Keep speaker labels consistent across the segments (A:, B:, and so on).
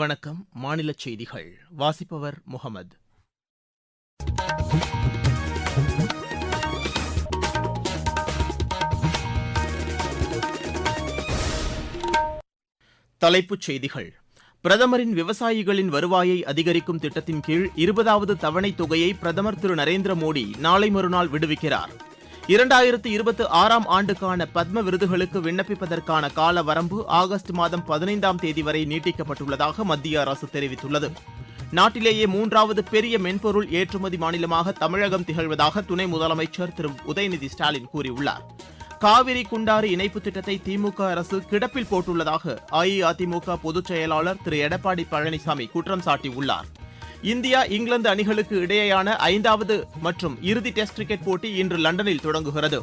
A: வணக்கம் மாநில செய்திகள் வாசிப்பவர் முகமது தலைப்புச் செய்திகள் பிரதமரின் விவசாயிகளின் வருவாயை அதிகரிக்கும் திட்டத்தின் கீழ் இருபதாவது தவணைத் தொகையை பிரதமர் திரு நரேந்திர மோடி நாளை மறுநாள் விடுவிக்கிறார் இரண்டாயிரத்து இருபத்தி ஆறாம் ஆண்டுக்கான பத்ம விருதுகளுக்கு விண்ணப்பிப்பதற்கான கால வரம்பு ஆகஸ்ட் மாதம் பதினைந்தாம் தேதி வரை நீட்டிக்கப்பட்டுள்ளதாக மத்திய அரசு தெரிவித்துள்ளது நாட்டிலேயே மூன்றாவது பெரிய மென்பொருள் ஏற்றுமதி மாநிலமாக தமிழகம் திகழ்வதாக துணை முதலமைச்சர் திரு உதயநிதி ஸ்டாலின் கூறியுள்ளார் காவிரி குண்டாறு இணைப்பு திட்டத்தை திமுக அரசு கிடப்பில் போட்டுள்ளதாக அஇஅதிமுக பொதுச் செயலாளர் திரு எடப்பாடி பழனிசாமி குற்றம் சாட்டியுள்ளாா் இந்தியா இங்கிலாந்து அணிகளுக்கு இடையேயான ஐந்தாவது மற்றும் இறுதி டெஸ்ட் கிரிக்கெட் போட்டி இன்று லண்டனில் தொடங்குகிறது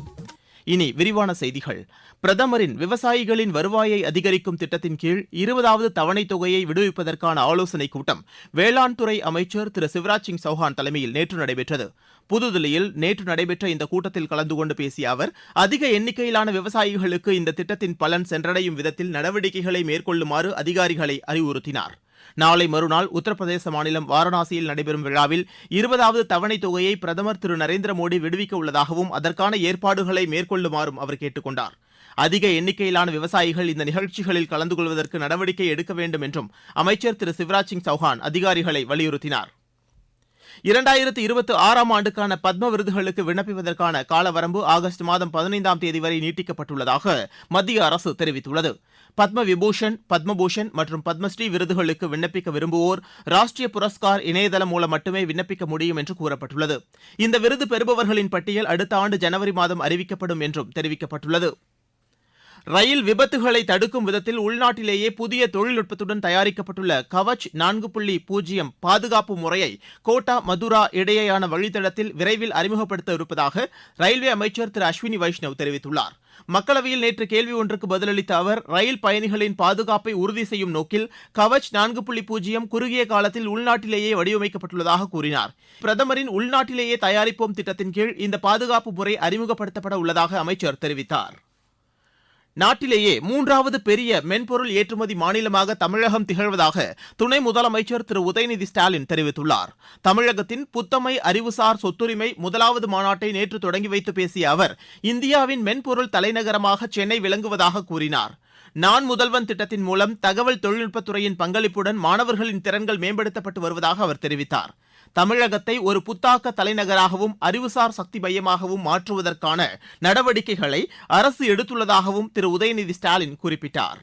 A: இனி விரிவான செய்திகள் பிரதமரின் விவசாயிகளின் வருவாயை அதிகரிக்கும் திட்டத்தின் கீழ் இருபதாவது தவணைத் தொகையை விடுவிப்பதற்கான ஆலோசனைக் கூட்டம் வேளாண் துறை அமைச்சர் திரு சிவராஜ் சிங் சௌஹான் தலைமையில் நேற்று நடைபெற்றது புதுதில்லியில் நேற்று நடைபெற்ற இந்த கூட்டத்தில் கலந்து கொண்டு பேசிய அவர் அதிக எண்ணிக்கையிலான விவசாயிகளுக்கு இந்த திட்டத்தின் பலன் சென்றடையும் விதத்தில் நடவடிக்கைகளை மேற்கொள்ளுமாறு அதிகாரிகளை அறிவுறுத்தினாா் நாளை மறுநாள் உத்தரப்பிரதேச மாநிலம் வாரணாசியில் நடைபெறும் விழாவில் இருபதாவது தவணைத் தொகையை பிரதமர் திரு நரேந்திர மோடி விடுவிக்க உள்ளதாகவும் அதற்கான ஏற்பாடுகளை மேற்கொள்ளுமாறும் அவர் கேட்டுக் கொண்டார் அதிக எண்ணிக்கையிலான விவசாயிகள் இந்த நிகழ்ச்சிகளில் கலந்து கொள்வதற்கு நடவடிக்கை எடுக்க வேண்டும் என்றும் அமைச்சர் திரு சிவராஜ் சிங் சௌஹான் அதிகாரிகளை வலியுறுத்தினார் இரண்டாயிரத்து இருபத்தி ஆறாம் ஆண்டுக்கான பத்ம விருதுகளுக்கு விண்ணப்பிப்பதற்கான காலவரம்பு ஆகஸ்ட் மாதம் பதினைந்தாம் தேதி வரை நீட்டிக்கப்பட்டுள்ளதாக மத்திய அரசு தெரிவித்துள்ளது பத்ம விபூஷன் பத்மபூஷன் மற்றும் பத்மஸ்ரீ விருதுகளுக்கு விண்ணப்பிக்க விரும்புவோர் ராஷ்டிரிய புரஸ்கார் இணையதளம் மூலம் மட்டுமே விண்ணப்பிக்க முடியும் என்று கூறப்பட்டுள்ளது இந்த விருது பெறுபவர்களின் பட்டியல் அடுத்த ஆண்டு ஜனவரி மாதம் அறிவிக்கப்படும் என்றும் தெரிவிக்கப்பட்டுள்ளது ரயில் விபத்துகளை தடுக்கும் விதத்தில் உள்நாட்டிலேயே புதிய தொழில்நுட்பத்துடன் தயாரிக்கப்பட்டுள்ள கவச் நான்கு புள்ளி பூஜ்ஜியம் பாதுகாப்பு முறையை கோட்டா மதுரா இடையேயான வழித்தடத்தில் விரைவில் அறிமுகப்படுத்த இருப்பதாக ரயில்வே அமைச்சர் திரு அஸ்வினி வைஷ்ணவ் தெரிவித்துள்ளாா் மக்களவையில் நேற்று கேள்வி ஒன்றுக்கு பதிலளித்த அவர் ரயில் பயணிகளின் பாதுகாப்பை உறுதி செய்யும் நோக்கில் கவச் நான்கு புள்ளி பூஜ்ஜியம் குறுகிய காலத்தில் உள்நாட்டிலேயே வடிவமைக்கப்பட்டுள்ளதாக கூறினார் பிரதமரின் உள்நாட்டிலேயே தயாரிப்போம் திட்டத்தின் கீழ் இந்த பாதுகாப்பு முறை அறிமுகப்படுத்தப்பட உள்ளதாக அமைச்சர் தெரிவித்தார் நாட்டிலேயே மூன்றாவது பெரிய மென்பொருள் ஏற்றுமதி மாநிலமாக தமிழகம் திகழ்வதாக துணை முதலமைச்சர் திரு உதயநிதி ஸ்டாலின் தெரிவித்துள்ளார் தமிழகத்தின் புத்தமை அறிவுசார் சொத்துரிமை முதலாவது மாநாட்டை நேற்று தொடங்கி வைத்து பேசிய அவர் இந்தியாவின் மென்பொருள் தலைநகரமாக சென்னை விளங்குவதாக கூறினாா் நான் முதல்வன் திட்டத்தின் மூலம் தகவல் தொழில்நுட்பத்துறையின் பங்களிப்புடன் மாணவர்களின் திறன்கள் மேம்படுத்தப்பட்டு வருவதாக அவர் தெரிவித்தார் தமிழகத்தை ஒரு புத்தாக்க தலைநகராகவும் அறிவுசார் சக்தி மையமாகவும் மாற்றுவதற்கான நடவடிக்கைகளை அரசு எடுத்துள்ளதாகவும் திரு உதயநிதி ஸ்டாலின் குறிப்பிட்டார்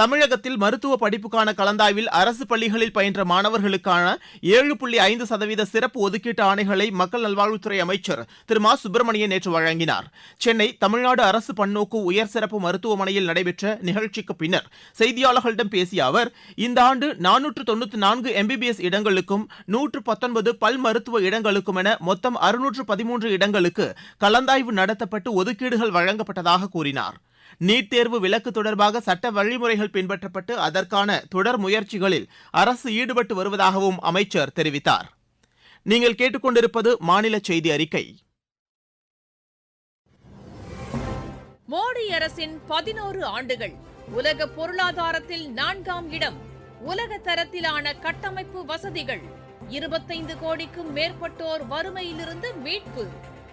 A: தமிழகத்தில் மருத்துவ படிப்புக்கான கலந்தாய்வில் அரசு பள்ளிகளில் பயின்ற மாணவர்களுக்கான ஏழு புள்ளி ஐந்து சதவீத சிறப்பு ஒதுக்கீட்டு ஆணைகளை மக்கள் நல்வாழ்வுத்துறை அமைச்சர் திரு மா சுப்பிரமணியன் நேற்று வழங்கினார் சென்னை தமிழ்நாடு அரசு பன்னோக்கு உயர் சிறப்பு மருத்துவமனையில் நடைபெற்ற நிகழ்ச்சிக்கு பின்னர் செய்தியாளர்களிடம் பேசிய அவர் இந்த ஆண்டு நானூற்று தொண்ணூற்றி நான்கு எம்பிபிஎஸ் இடங்களுக்கும் நூற்று பத்தொன்பது பல் மருத்துவ இடங்களுக்கும் என மொத்தம் அறுநூற்று பதிமூன்று இடங்களுக்கு கலந்தாய்வு நடத்தப்பட்டு ஒதுக்கீடுகள் வழங்கப்பட்டதாக கூறினாா் நீட் தேர்வு விலக்கு தொடர்பாக சட்ட வழிமுறைகள் பின்பற்றப்பட்டு அதற்கான தொடர் முயற்சிகளில் அரசு ஈடுபட்டு வருவதாகவும் அமைச்சர் தெரிவித்தார் நீங்கள் கேட்டுக்கொண்டிருப்பது மாநில செய்தி அறிக்கை
B: மோடி அரசின் பதினோரு ஆண்டுகள் உலக பொருளாதாரத்தில் நான்காம் இடம் உலக தரத்திலான கட்டமைப்பு வசதிகள் இருபத்தைந்து கோடிக்கும் மேற்பட்டோர் வறுமையிலிருந்து மீட்பு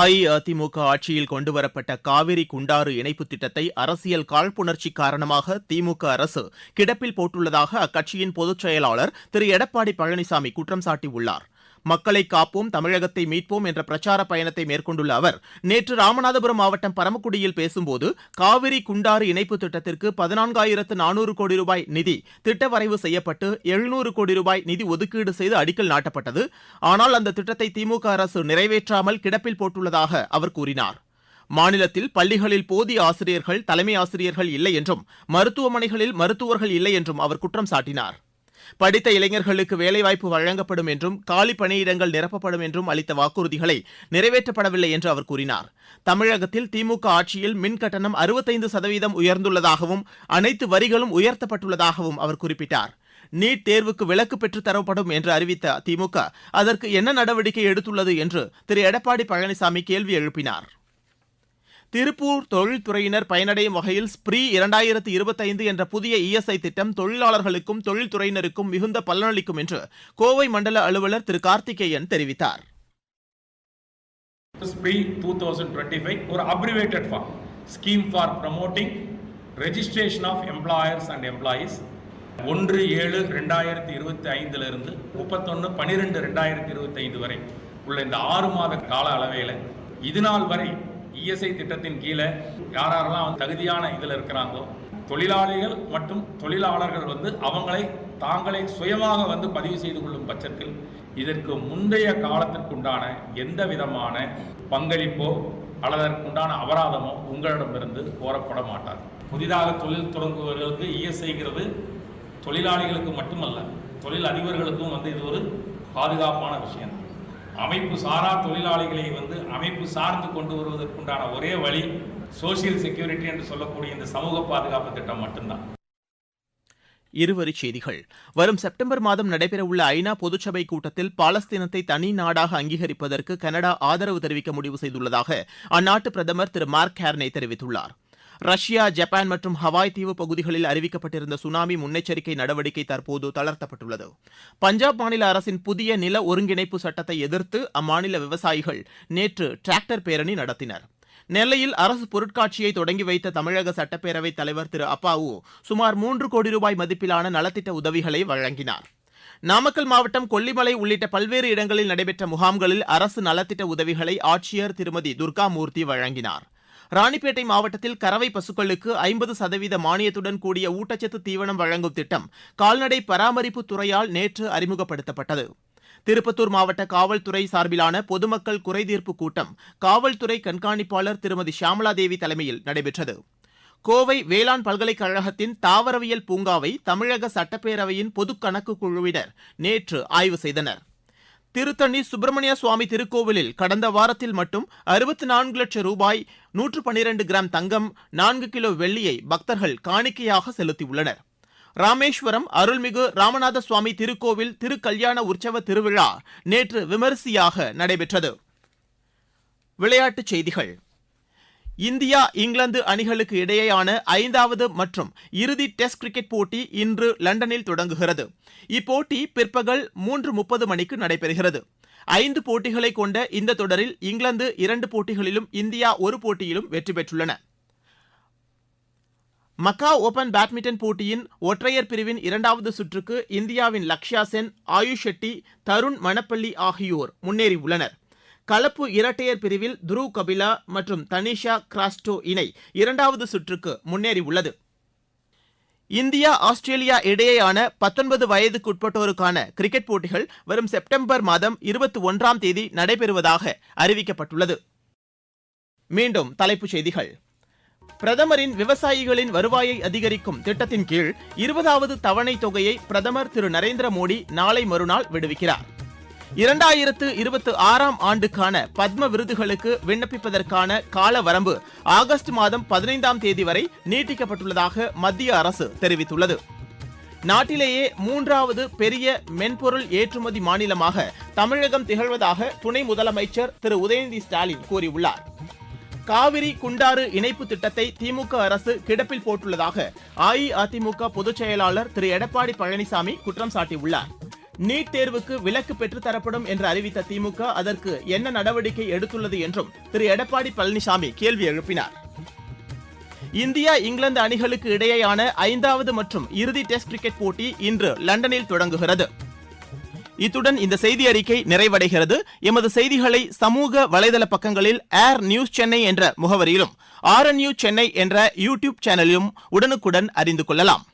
B: அஇஅதிமுக ஆட்சியில் கொண்டுவரப்பட்ட காவிரி குண்டாறு இணைப்புத் திட்டத்தை அரசியல் காழ்ப்புணர்ச்சி காரணமாக திமுக அரசு கிடப்பில் போட்டுள்ளதாக அக்கட்சியின் பொதுச் செயலாளர் திரு எடப்பாடி பழனிசாமி குற்றம் சாட்டியுள்ளாா் மக்களை காப்போம் தமிழகத்தை மீட்போம் என்ற பிரச்சார பயணத்தை மேற்கொண்டுள்ள அவர் நேற்று ராமநாதபுரம் மாவட்டம் பரமக்குடியில் பேசும்போது காவிரி குண்டாறு இணைப்பு திட்டத்திற்கு பதினான்காயிரத்து நானூறு கோடி ரூபாய் நிதி திட்டவரைவு செய்யப்பட்டு எழுநூறு கோடி ரூபாய் நிதி ஒதுக்கீடு செய்து அடிக்கல் நாட்டப்பட்டது ஆனால் அந்த திட்டத்தை திமுக அரசு நிறைவேற்றாமல் கிடப்பில் போட்டுள்ளதாக அவர் கூறினார் மாநிலத்தில் பள்ளிகளில் போதிய ஆசிரியர்கள் தலைமை ஆசிரியர்கள் இல்லை என்றும் மருத்துவமனைகளில் மருத்துவர்கள் இல்லை என்றும் அவர் குற்றம் சாட்டினார் படித்த இளைஞர்களுக்கு வேலைவாய்ப்பு வழங்கப்படும் என்றும் காலி பணியிடங்கள் நிரப்பப்படும் என்றும் அளித்த வாக்குறுதிகளை நிறைவேற்றப்படவில்லை என்று அவர் கூறினார் தமிழகத்தில் திமுக ஆட்சியில் மின் கட்டணம் அறுபத்தைந்து சதவீதம் உயர்ந்துள்ளதாகவும் அனைத்து வரிகளும் உயர்த்தப்பட்டுள்ளதாகவும் அவர் குறிப்பிட்டார் நீட் தேர்வுக்கு விலக்கு பெற்றுத் தரப்படும் என்று அறிவித்த திமுக அதற்கு என்ன நடவடிக்கை எடுத்துள்ளது என்று திரு எடப்பாடி பழனிசாமி கேள்வி எழுப்பினாா் திருப்பூர் தொழில்துறையினர் பயனடையும் வகையில் ஸ்ப்ரீ இரண்டாயிரத்தி இருபத்தைந்து என்ற புதிய இஎஸ்ஐ திட்டம் தொழிலாளர்களுக்கும் தொழில்துறையினருக்கும் மிகுந்த பலனளிக்கும் என்று கோவை மண்டல அலுவலர் திரு கார்த்திகேயன் தெரிவித்தார்
C: SPREE two thousand twenty five ஒரு abbreviated form scheme for promoting registration of employers and employees ஒன்று ஏழு ரெண்டாயிரத்தி இருபத்தி ஐந்துலேருந்து முப்பத்தொன்று பன்னிரெண்டு ரெண்டாயிரத்தி இருபத்தி ஐந்து வரை உள்ள இந்த ஆறு மாத கால அளவையில் இதுநாள் வரை இஎஸ்ஐ திட்டத்தின் கீழே யாரெல்லாம் யாரெல்லாம் தகுதியான இதில் இருக்கிறாங்களோ தொழிலாளிகள் மற்றும் தொழிலாளர்கள் வந்து அவங்களை தாங்களே சுயமாக வந்து பதிவு செய்து கொள்ளும் பட்சத்தில் இதற்கு முந்தைய காலத்திற்குண்டான எந்த விதமான பங்களிப்போ அல்லது அதற்குண்டான அபராதமோ உங்களிடமிருந்து கோரப்பட மாட்டார் புதிதாக தொழில் தொடங்குபவர்களுக்கு இஎஸ்ஐங்கிறது தொழிலாளிகளுக்கு மட்டுமல்ல தொழில் அதிபர்களுக்கும் வந்து இது ஒரு பாதுகாப்பான விஷயம் அமைப்பு சாரா தொழிலாளிகளை வந்து அமைப்பு சார்ந்து கொண்டு வருவதற்குண்டான ஒரே வழி சோசியல் செக்யூரிட்டி என்று சொல்லக்கூடிய இந்த சமூக பாதுகாப்பு திட்டம் மட்டும்தான்
A: இருவரி செய்திகள் வரும் செப்டம்பர் மாதம் நடைபெறவுள்ள ஐநா பொதுச்சபை கூட்டத்தில் பாலஸ்தீனத்தை தனி நாடாக அங்கீகரிப்பதற்கு கனடா ஆதரவு தெரிவிக்க முடிவு செய்துள்ளதாக அந்நாட்டு பிரதமர் திரு மார்க் ஹேர்னே தெரிவித்துள்ளாா் ரஷ்யா ஜப்பான் மற்றும் ஹவாய் தீவு பகுதிகளில் அறிவிக்கப்பட்டிருந்த சுனாமி முன்னெச்சரிக்கை நடவடிக்கை தற்போது தளர்த்தப்பட்டுள்ளது பஞ்சாப் மாநில அரசின் புதிய நில ஒருங்கிணைப்பு சட்டத்தை எதிர்த்து அம்மாநில விவசாயிகள் நேற்று டிராக்டர் பேரணி நடத்தினர் நெல்லையில் அரசு பொருட்காட்சியை தொடங்கி வைத்த தமிழக சட்டப்பேரவைத் தலைவர் திரு அப்பாவு சுமார் மூன்று கோடி ரூபாய் மதிப்பிலான நலத்திட்ட உதவிகளை வழங்கினார் நாமக்கல் மாவட்டம் கொல்லிமலை உள்ளிட்ட பல்வேறு இடங்களில் நடைபெற்ற முகாம்களில் அரசு நலத்திட்ட உதவிகளை ஆட்சியர் திருமதி துர்காமூர்த்தி வழங்கினார் ராணிப்பேட்டை மாவட்டத்தில் கறவை பசுக்களுக்கு ஐம்பது சதவீத மானியத்துடன் கூடிய ஊட்டச்சத்து தீவனம் வழங்கும் திட்டம் கால்நடை பராமரிப்பு துறையால் நேற்று அறிமுகப்படுத்தப்பட்டது திருப்பத்தூர் மாவட்ட காவல்துறை சார்பிலான பொதுமக்கள் குறைதீர்ப்பு கூட்டம் காவல்துறை கண்காணிப்பாளர் திருமதி தேவி தலைமையில் நடைபெற்றது கோவை வேளாண் பல்கலைக்கழகத்தின் தாவரவியல் பூங்காவை தமிழக சட்டப்பேரவையின் பொதுக்கணக்கு குழுவினர் நேற்று ஆய்வு செய்தனர் திருத்தணி சுப்பிரமணிய சுவாமி திருக்கோவிலில் கடந்த வாரத்தில் மட்டும் அறுபத்து நான்கு லட்சம் ரூபாய் நூற்று பன்னிரண்டு கிராம் தங்கம் நான்கு கிலோ வெள்ளியை பக்தர்கள் காணிக்கையாக செலுத்தியுள்ளனர் ராமேஸ்வரம் அருள்மிகு ராமநாத சுவாமி திருக்கோவில் திருக்கல்யாண உற்சவ திருவிழா நேற்று விமரிசையாக நடைபெற்றது விளையாட்டுச் செய்திகள் இந்தியா இங்கிலாந்து அணிகளுக்கு இடையேயான ஐந்தாவது மற்றும் இறுதி டெஸ்ட் கிரிக்கெட் போட்டி இன்று லண்டனில் தொடங்குகிறது இப்போட்டி பிற்பகல் மூன்று முப்பது மணிக்கு நடைபெறுகிறது ஐந்து போட்டிகளை கொண்ட இந்த தொடரில் இங்கிலாந்து இரண்டு போட்டிகளிலும் இந்தியா ஒரு போட்டியிலும் வெற்றி பெற்றுள்ளன மக்கா ஓபன் பேட்மிண்டன் போட்டியின் ஒற்றையர் பிரிவின் இரண்டாவது சுற்றுக்கு இந்தியாவின் லக்ஷா சென் ஆயுஷ் ஷெட்டி தருண் மணப்பள்ளி ஆகியோர் முன்னேறியுள்ளனர் கலப்பு இரட்டையர் பிரிவில் துருவ் கபிலா மற்றும் தனிஷா கிராஸ்டோ இணை இரண்டாவது சுற்றுக்கு முன்னேறியுள்ளது இந்தியா ஆஸ்திரேலியா இடையேயான பத்தொன்பது வயதுக்குட்பட்டோருக்கான கிரிக்கெட் போட்டிகள் வரும் செப்டம்பர் மாதம் இருபத்தி ஒன்றாம் தேதி நடைபெறுவதாக அறிவிக்கப்பட்டுள்ளது மீண்டும் தலைப்புச் செய்திகள் பிரதமரின் விவசாயிகளின் வருவாயை அதிகரிக்கும் திட்டத்தின் கீழ் இருபதாவது தவணை தொகையை பிரதமர் திரு நரேந்திர மோடி நாளை மறுநாள் விடுவிக்கிறார் இரண்டாயிரத்து இருபத்தி ஆறாம் ஆண்டுக்கான பத்ம விருதுகளுக்கு விண்ணப்பிப்பதற்கான கால வரம்பு ஆகஸ்ட் மாதம் பதினைந்தாம் தேதி வரை நீட்டிக்கப்பட்டுள்ளதாக மத்திய அரசு தெரிவித்துள்ளது நாட்டிலேயே மூன்றாவது பெரிய மென்பொருள் ஏற்றுமதி மாநிலமாக தமிழகம் திகழ்வதாக துணை முதலமைச்சர் திரு உதயநிதி ஸ்டாலின் கூறியுள்ளார் காவிரி குண்டாறு இணைப்பு திட்டத்தை திமுக அரசு கிடப்பில் போட்டுள்ளதாக அஇஅதிமுக பொதுச் செயலாளர் திரு எடப்பாடி பழனிசாமி குற்றம் சாட்டியுள்ளார் நீட் தேர்வுக்கு விலக்கு பெற்றுத் தரப்படும் என்று அறிவித்த திமுக அதற்கு என்ன நடவடிக்கை எடுத்துள்ளது என்றும் திரு எடப்பாடி பழனிசாமி கேள்வி எழுப்பினார் இந்தியா இங்கிலாந்து அணிகளுக்கு இடையேயான ஐந்தாவது மற்றும் இறுதி டெஸ்ட் கிரிக்கெட் போட்டி இன்று லண்டனில் தொடங்குகிறது இத்துடன் இந்த செய்தி அறிக்கை நிறைவடைகிறது எமது செய்திகளை சமூக வலைதள பக்கங்களில் ஏர் நியூஸ் சென்னை என்ற முகவரியிலும் ஆர் நியூஸ் சென்னை என்ற யூடியூப் சேனலிலும் உடனுக்குடன் அறிந்து கொள்ளலாம்